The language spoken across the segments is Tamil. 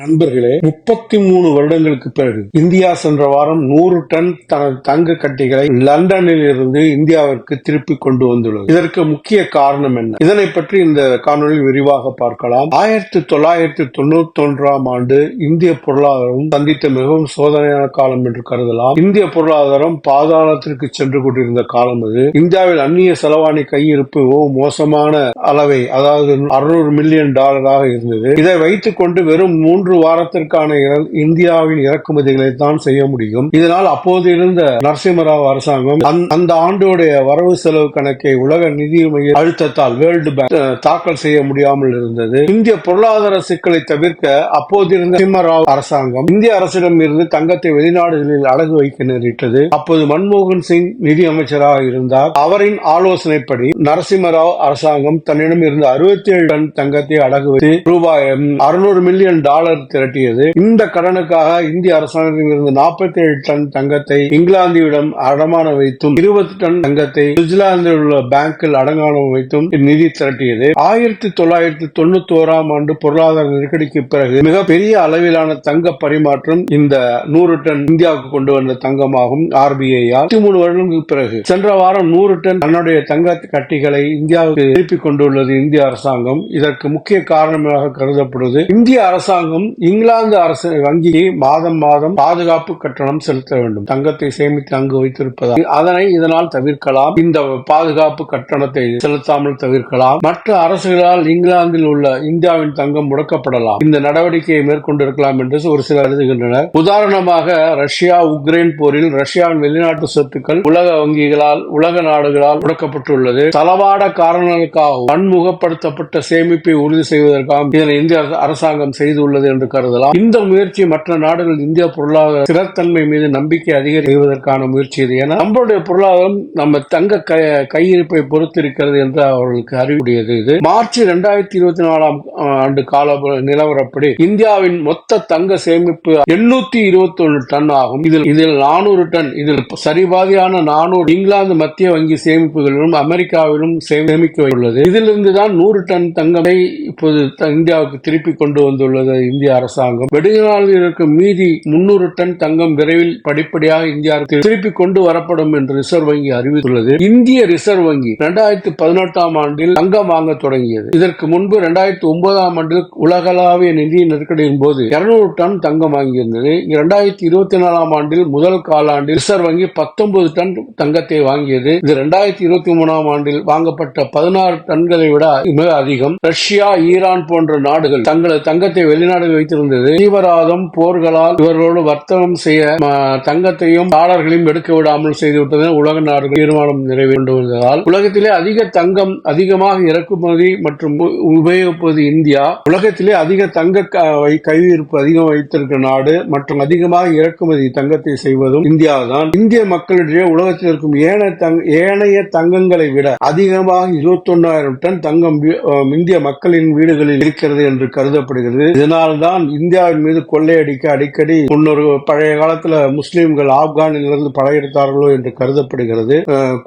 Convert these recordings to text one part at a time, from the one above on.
நண்பர்களே முப்பத்தி மூணு வருடங்களுக்கு பிறகு இந்தியா சென்ற வாரம் நூறு டன் தனது தங்க கட்டிகளை லண்டனில் இருந்து இந்தியாவிற்கு திருப்பி கொண்டு வந்துள்ளது. இதற்கு முக்கிய காரணம் என்ன? இதனை பற்றி இந்த காணொலியில் விரிவாக பார்க்கலாம். ஆயிரத்தி தொள்ளாயிரத்தி தொண்ணூத்தி ஒன்றாம் ஆண்டு இந்திய பொருளாதாரம் சந்தித்த மிகவும் சோதனையான காலம் என்று கருதலாம். இந்திய பொருளாதாரம் பாதாளத்திற்கு சென்று கொண்டிருந்த காலம் அது. இந்தியாவில் அந்நிய செலவாணி கையிருப்பு மோசமான அளவை அதாவது அறுநூறு மில்லியன் டாலராக இருந்தது. இதை வைத்துக் கொண்டு வெறும் மூன்று வாரத்திற்கான இந்தியாவின் இறக்குமதிகளை தான் செய்ய முடியும். இதனால் அப்போது இருந்த நரசிம்மராவ் அரசாங்கம் அந்த- ஆண்டோடைய வரவு செலவு கணக்கை உலக நிதி மைய அழுத்தத்தால் வேர்ல்டு பேங்க் தாக்கல் செய்ய முடியாமல் இருந்தது. இந்திய பொருளாதார சிக்கலை தவிர்க்க அப்போதிருந்த நரசிம்மராவ் அரசாங்கம் இந்திய அரசிடம் இருந்து தங்கத்தை வெளிநாடுகளில் அடகு வைக்க நேரிட்டது. அப்போது மன்மோகன் சிங் நிதி அமைச்சராக இருந்தார். அவரின் ஆலோசனைப்படி நரசிம்மராவ் அரசாங்கம் தன்னிடம் இருந்த 67 டன் தங்கத்தை அடகு வைத்து ரூபாய் அறுநூறு மில்லியன் டாலர் திரட்டியது. இந்த கடனுக்காக இந்திய அரசாங்கத்தில் இருந்து 47 டன் தங்கத்தை இங்கிலாந்திடம் அடமான வைத்தும் 20 டன் தங்கத்தை சுவிட்சர்லாந்தில் உள்ள பேங்கில் அடங்கானம் வைத்தும் நிதி திரட்டியது. ஆயிரத்தி தொள்ளாயிரத்தி தொண்ணூத்தி ஓராம் ஆண்டு பொருளாதார நெருக்கடிக்கு பிறகு மிக பெரிய அளவிலான தங்க பரிமாற்றம் இந்த நூறு டன் இந்தியாவுக்கு கொண்டு வந்த தங்கமாகும் ஆர்பிஐ மூணு வருடங்களுக்கு பிறகு சென்ற வாரம் நூறு டன் தன்னுடைய தங்க கட்டிகளை இந்தியாவுக்கு திருப்பிக் கொண்டுள்ளது இந்திய அரசாங்கம். இதற்கு முக்கிய காரணமாக கருதப்படுவது இந்திய அரசாங்கம் இங்கிலாந்து அரசு வங்கிக்கு மாதம் மாதம் பாதுகாப்பு கட்டணம் செலுத்த வேண்டும். தங்கத்தை சேமித்து அங்கு வைத்திருப்பதால் அதனை இதனால் தவிர்க்கலாம். இந்த பாதுகாப்பு கட்டணத்தை செலுத்தாமல் தவிர்க்கலாம். மற்ற அரசுகளால் இங்கிலாந்தில் உள்ள இந்தியாவின் தங்கம் முடக்கப்படலாம். இந்த நடவடிக்கையை மேற்கொண்டிருக்கலாம் என்று ஒரு சிலர் எழுதுகின்றனர். உதாரணமாக ரஷ்யா உக்ரைன் போரில் ரஷ்யாவின் வெளிநாட்டு சொத்துக்கள் உலக வங்கிகளால் உலக நாடுகளால் முடக்கப்பட்டுள்ளது. தளவாட காரணங்களுக்காகவும் பன்முகப்படுத்தப்பட்ட சேமிப்பை உறுதி செய்வதற்காக இதனை இந்திய அரசாங்கம் செய்துள்ளது என்று கருதலாம். இந்த முயற்சி மற்ற நாடுகள் இந்திய பொருளாதார ஸ்திரத்தன்மை மீது நம்பிக்கை அதிகரிப்பதற்கான முயற்சி இது. ஏன்னா நம்மளுடைய பொருளாதாரம் நம்ம தங்க கையிருப்பை பொறுத்திருக்கிறது என்று அவர்களுக்கு அறிவுடையது இது. மார்ச் இரண்டாயிரத்தி இருபத்தி நாலாம் ஆண்டு கால நிலவரப்படி இந்தியாவின் மொத்த தங்க சேமிப்பு எண்ணூத்தி இருபத்தி ஒன்று டன் ஆகும். இதில் இதில் நானூறு டன் இதில் சரிபாதியான நானூறு இங்கிலாந்து மத்திய வங்கி சேமிப்புகளிலும் அமெரிக்காவிலும் சேமிக்க உள்ளது. இதிலிருந்து தான் நூறு டன் தங்கத்தை இப்போது இந்தியாவுக்கு திருப்பி கொண்டு வந்துள்ளது. இந்திய அரசாங்கம். வெடிநாளில் இருக்கும் மீதி முன்னூறு டன் தங்கம் விரைவில் படிப்படியாக இந்தியாவுக்கு திருப்பி கொண்டு வரப்படும் என்று ரிசர்வ் வங்கி அறிவித்துள்ளது. இந்திய ரிசர்வ் வங்கி இரண்டாயிரத்தி பதினெட்டாம் ஆண்டில் தங்கம் வாங்க தொடங்கியது. இதற்கு முன்பு இரண்டாயிரத்தி ஒன்பதாம் ஆண்டில் உலகளாவிய நிதி நெருக்கடியின் போது 200 டன் தங்கம் வாங்கியிருந்தது. இரண்டாயிரத்தி இருபத்தி நாலாம் ஆண்டில் முதல் காலாண்டில் ரிசர்வ் வங்கி 19 டன் தங்கத்தை வாங்கியது. இது இரண்டாயிரத்தி இருபத்தி மூணாம் ஆண்டில் வாங்கப்பட்ட பதினாறு டன்களை விட மிக அதிகம். ரஷ்யா ஈரான் போன்ற நாடுகள் தங்களது தங்கத்தை வெளிநாடு வெளிநாடுகள் வைத்திருந்தது. தீவிரவாதம் போர்களால் இவர்களோடு வர்த்தகம் செய்ய தங்கத்தையும் டாலர்களையும் எடுக்க விடாமல் செய்துவிட்டது. உலக நாடுகள் தீர்மானம் நிறைவேண்டு வந்ததால் உலகத்திலே அதிக தங்கம் அதிகமாக இறக்குமதி மற்றும் உபயோகிப்பது இந்தியா. உலகத்திலே அதிக தங்க கையிருப்பு அதிகம் வைத்திருக்கிற நாடு மற்றும் அதிகமாக இறக்குமதி தங்கத்தை செய்வதும் இந்தியா தான் இந்திய மக்களிடையே உலகத்தில் இருக்கும் ஏனைய ஏனைய தங்கங்களை விட அதிகமாக 21000 டன் தங்கம் இந்திய மக்களின் வீடுகளில் இருக்கிறது என்று கருதப்படுகிறது. இதனால்தான் இந்தியாவின் மீது கொள்ளையடிக்க அடிக்கடி முன்னொரு பழைய காலத்துல முஸ்லீம்கள் ஆப்கானில் இருந்து படையெடுத்தார்களோ என்று கருதப்படுகிறது.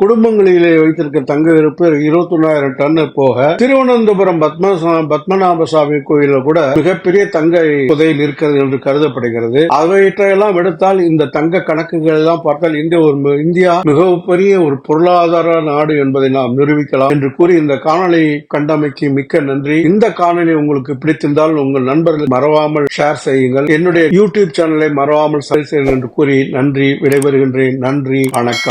குடும்பங்களிலே வைத்திருக்க தங்க இருப்பு 21000 டன் போக திருவனந்தபுரம் பத்ம பத்மநாப சுவாமி கோயிலில் கூட மிகப்பெரிய தங்க புதையில் இருக்கிறது என்று கருதப்படுகிறது. அவற்றையெல்லாம் எடுத்தால் இந்த தங்க கணக்குகள் எல்லாம் பார்த்தால் இந்திய ஒரு இந்தியா இந்தியா மிகப்பெரிய ஒரு பொருளாதார நாடு என்பதை நாம் நிரூபிக்கலாம் என்று கூறி இந்த காணொலி கண்டமைக்கு மிக்க நன்றி. இந்த காணொலி உங்களுக்கு பிடித்திருந்தால் உங்கள் நண்பர்கள் மறவாமல் ஷேர் செய்யுங்கள். என்னுடைய யூடியூப் சேனலை மறவாமல் சரி செய்யுங்கள் என்று கூறி நன்றி விடைபெறுகின்றேன். நன்றி வணக்கம்.